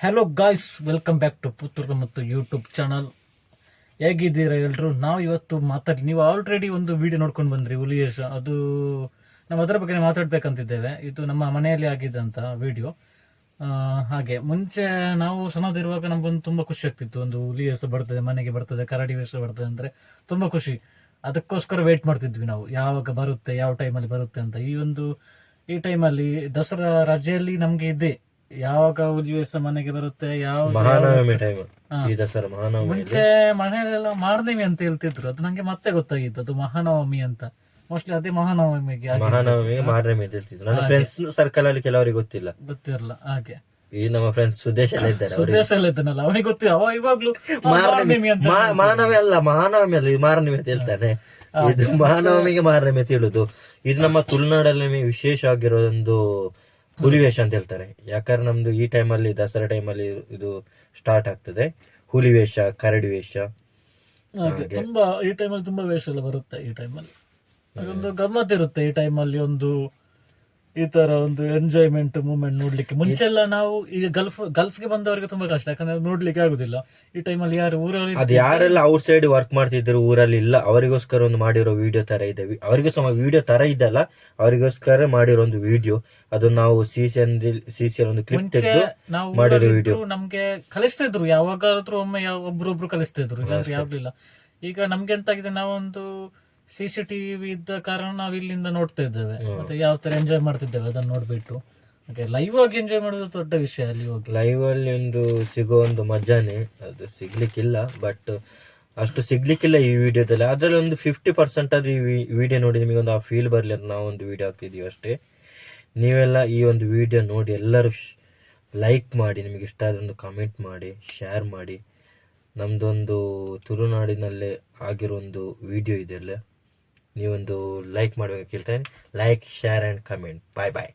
Hello guys welcome back to Puttur ಮತ್ತು YouTube channel ಹೇಗಿದ್ದೀರಾ ಎಲ್ಲರೂ ನಾವು ಇವತ್ತು ಮಾತಾಡಿ, ನೀವು ಆಲ್ರೆಡಿ ಒಂದು ವಿಡಿಯೋ ನೋಡ್ಕೊಂಡು ಬಂದ್ರಿ, ಹುಲಿಯೇಶ. ಅದು, ನಾವು ಅದರ ಬಗ್ಗೆ ಮಾತಾಡ್ಬೇಕಂತಿದ್ದೇವೆ. ಇದು ನಮ್ಮ ಮನೆಯಲ್ಲಿ ಆಗಿದ್ದಂಥ ವಿಡಿಯೋ ಹಾಗೆ. ಮುಂಚೆ ನಾವು ಸಣ್ಣದಿರುವಾಗ ನಮ್ಗೊಂದು ತುಂಬಾ ಖುಷಿ ಆಗ್ತಿತ್ತು. ಒಂದು ಹುಲಿ ವೇಷ ಬರ್ತದೆ ಮನೆಗೆ ಬರ್ತದೆ ಕರಡಿ ವೇಷ ಬರ್ತದೆ ಅಂದ್ರೆ ತುಂಬಾ ಖುಷಿ. ಅದಕ್ಕೋಸ್ಕರ ವೇಟ್ ಮಾಡ್ತಿದ್ವಿ ನಾವು. ಯಾವಾಗ ಬರುತ್ತೆ ಯಾವ ಟೈಮಲ್ಲಿ ಬರುತ್ತೆ ಅಂತ. ಈ ಒಂದು ಈ ಟೈಮಲ್ಲಿ ದಸರಾ ರಜೆಯಲ್ಲಿ ನಮಗೆ ಇದೆ. ಯಾವಾಗ ಹುಲಿ ವೇಷ ಮನೆಗೆ ಬರುತ್ತೆ ಯಾವ ಮುಂಚೆ ಮನೆಯಲ್ಲೆಲ್ಲ ಮಾರ್ನವಿ ಅಂತ ಹೇಳ್ತಿದ್ರು. ಅದು ನಂಗೆ ಮತ್ತೆ ಗೊತ್ತಾಗಿತ್ತು. ಅದು ಮಹಾನವಮಿ ಅಂತ. ಮೋಸ್ಟ್ಲಿ ಅದೇ ಮಹಾನವಮಿಗೆ ಆಗಿದ್ದು. ಮಹಾನವಮಿ ಮಾರನೇ ಅಂತ ಹೇಳ್ತಿದ್ರು. ನನ್ನ ಫ್ರೆಂಡ್ಸ್ ಸರ್ಕಲ್ ಅಲ್ಲಿ ಕೆಲವರಿಗೆ ಗೊತ್ತಿಲ್ಲ. ಗೊತ್ತಿರಲ್ಲ ಹಾಗೆ. ಈ ನಮ್ಮ ಫ್ರೆಂಡ್ಸ್ ಸುದೇಶ್ ಎಲ್ಲ ಇದ್ದಾರೆ ಅವರಿಗೆ. ಸುದೇಶ ಎಲ್ಲ ಇದ್ದಾನಲ್ಲ ಅವನಿಗೆ ಗೊತ್ತಿಲ್ಲ. ಅವ ಇವಾಗ್ಲೂ ಆ, ಅಂತ ಮಹಾನವಮಿ ಅಲ್ಲ ಮಹಾನವಮಿ ಅಲ್ಲ ಇದು ತಿಳ್ತಾನೆ ಅಂತ ಹೇಳ್ತಾನೆ. ಇದು ಮಹಾನವಮಿಗೆ ಮಾರನಮಿ ಅಂತ ಹೇಳುದು. ಇದು ನಮ್ಮ ತುಳುನಾಡಲ್ಲಿ ವಿಶೇಷ ಆಗಿರೋ ಒಂದು ಹುಲಿವೇಷ ಅಂತ ಹೇಳ್ತಾರೆ. ಯಾಕಂದ್ರೆ ನಮ್ದು ಈ ಟೈಮಲ್ಲಿ ದಸರಾ ಟೈಮಲ್ಲಿ ಇದು ಸ್ಟಾರ್ಟ್ ಆಗ್ತದೆ. ಹುಲಿವೇಷ ಕರಡಿ ವೇಷ. ಹಾಗೆ ತುಂಬಾ ಈ ಟೈಮಲ್ಲಿ ತುಂಬಾ ವೇಷ ಎಲ್ಲ ಬರುತ್ತೆ ಈ ಟೈಮಲ್ಲಿ ಒಂದು ಗಮ್ಮತ್ ಇರುತ್ತೆ ಈ ಟೈಮಲ್ಲಿ ಒಂದು ಈ ತರ ಒಂದು ಎಂಜಾಯ್ಮೆಂಟ್ ಮೂಮೆಂಟ್ ನೋಡ್ಲಿಕ್ಕೆ. ಮುಂಚೆ ಎಲ್ಲ ನಾವು ಈಗ ಗಲ್ಫ್ ಗಲ್ಫ್ಗೆ ಬಂದವರಿಗೆ ತುಂಬಾ ಕಷ್ಟ ಯಾಕಂದ್ರೆ ನೋಡ್ಲಿಕ್ಕೆ ಆಗುದಿಲ್ಲ. ಈ ಟೈಮಲ್ಲಿ ಯಾರು ಊರಲ್ಲಿ ಅದು ಯಾರೆಲ್ಲ ಔಟ್ ಸೈಡ್ ವರ್ಕ್ ಮಾಡ್ತಿದ್ರು ಊರಲ್ಲಿ ಇಲ್ಲ ಅವರಿಗೋಸ್ಕರ ಒಂದು ಮಾಡಿರೋ ವಿಡಿಯೋ ತರ ಇದೆ ಸಮ ವಿಡಿಯೋ ತರ ಇದಲ್ಲ ಅವರಿಗೋಸ್ಕರ ಮಾಡಿರೋ ಒಂದು ವಿಡಿಯೋ ಅದು ನಾವು ಸಿಸಿ ಸಿ ಸಿ ಸಿ ಒಂದು ಕ್ಲಿಪ್ ತೆಗೆದು ಮಾಡಿರೋ ನಮ್ಗೆ ಕಲಿಸ್ತಾ ಇದ್ರು ನಮ್ಗೆ ಕಲಿಸ್ತಿದ್ರು ಯಾವಾಗಾದ್ರೂ ಒಮ್ಮೆ ಒಬ್ರೊಬ್ರು ಕಲಿಸ್ತಿದ್ರು ಇಲ್ಲಾಂದ್ರೆ ಯಾವ್ಲಿಲ್ಲ ಈಗ ನಮ್ಗೆ ಎಂತಾಗಿದೆ ನಾವೊಂದು ಸಿ ಸಿ ಟಿ ವಿ ಇದ್ದ ಕಾರಣ ನಾವು ಇಲ್ಲಿಂದ ನೋಡ್ತಾ ಇದ್ದೇವೆ. ಮತ್ತೆ ಯಾವ ತರ ಎಂಜಾಯ್ ಮಾಡ್ತಿದ್ದೇವೆ ಅದನ್ನ ನೋಡ್ಬಿಟ್ಟು. ಲೈವ್ ಆಗಿ ಎಂಜಾಯ್ ಮಾಡೋದು ದೊಡ್ಡ ವಿಷಯ ಅಲ್ಲಿ ಹೋಗಿ. ಲೈವ್ ಅಲ್ಲಿ ಒಂದು ಸಿಗೋ ಒಂದು ಮಜಾನೇ ಅದು ಸಿಗ್ಲಿಕ್ಕಿಲ್ಲ ಬಟ್ ಅಷ್ಟು ಸಿಗ್ಲಿಕ್ಕಿಲ್ಲ ಈ ವಿಡಿಯೋದಲ್ಲಿ. ಅದ್ರಲ್ಲಿ ಒಂದು ಫಿಫ್ಟಿ ಪರ್ಸೆಂಟ್ ಆದ್ರೆ ಈ ವಿಡಿಯೋ ನೋಡಿ ನಿಮಗೆ ಒಂದು ಆ ಫೀಲ್ ಬರಲಿ ಅಂತ ನಾವು ಒಂದು ವಿಡಿಯೋ ಹಾಕ್ತಿದೀವಿ ಅಷ್ಟೇ. ನೀವೆಲ್ಲ ಈ ಒಂದು ವಿಡಿಯೋ ನೋಡಿ ಎಲ್ಲರೂ ಲೈಕ್ ಮಾಡಿ ನಿಮಗೆ ಇಷ್ಟ ಆದೊಂದು ಒಂದು ಕಮೆಂಟ್ ಮಾಡಿ ಶೇರ್ ಮಾಡಿ. ನಮ್ದೊಂದು ತುಳುನಾಡಿನಲ್ಲೇ ಆಗಿರೋ ಒಂದು ವಿಡಿಯೋ ಇದೆಲ್ಲ ನೀವೊಂದು ಲೈಕ್ ಮಾಡಬೇಕು ಕೇಳ್ತೇನೆ like share and comment bye bye